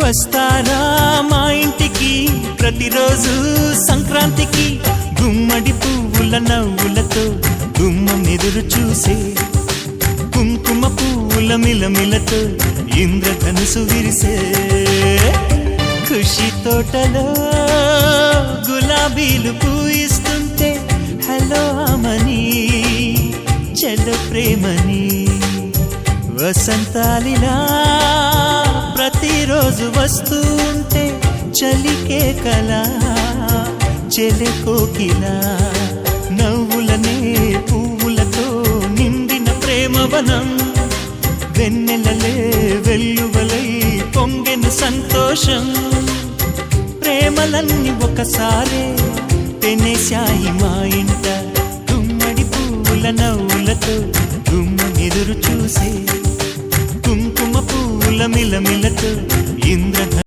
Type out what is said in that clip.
వస్తారా మా ఇంటికి? ప్రతిరోజు సంక్రాంతికి గుమ్మడి పువ్వుల నవ్వులతో గుమ్మం ఎదురు చూసే కుంకుమ పువ్వుల మిలమిలతో ఇంద్రధనుసు విరిసే ఖుషి తోటలో గులాబీలు పూయిస్తుంటే హలో అమని చెల్ల ప్రేమని వసంతాలిలా రోజు వస్తూ ఉంటే చలికే కలా చెలె కోకిలా. నవ్వులనే పువ్వులతో నిండిన ప్రేమవనం వెన్నెలలే వెల్లువలై పొంగిన సంతోషం. ప్రేమలన్నీ ఒకసారే తెనేశాయి మా ఇంట. గుమ్మడి పువ్వుల నవ్వులతో గుమ్మ ఎదురు చూసే కుంకుమ పువ్వుల మిలమిలతో இந்திர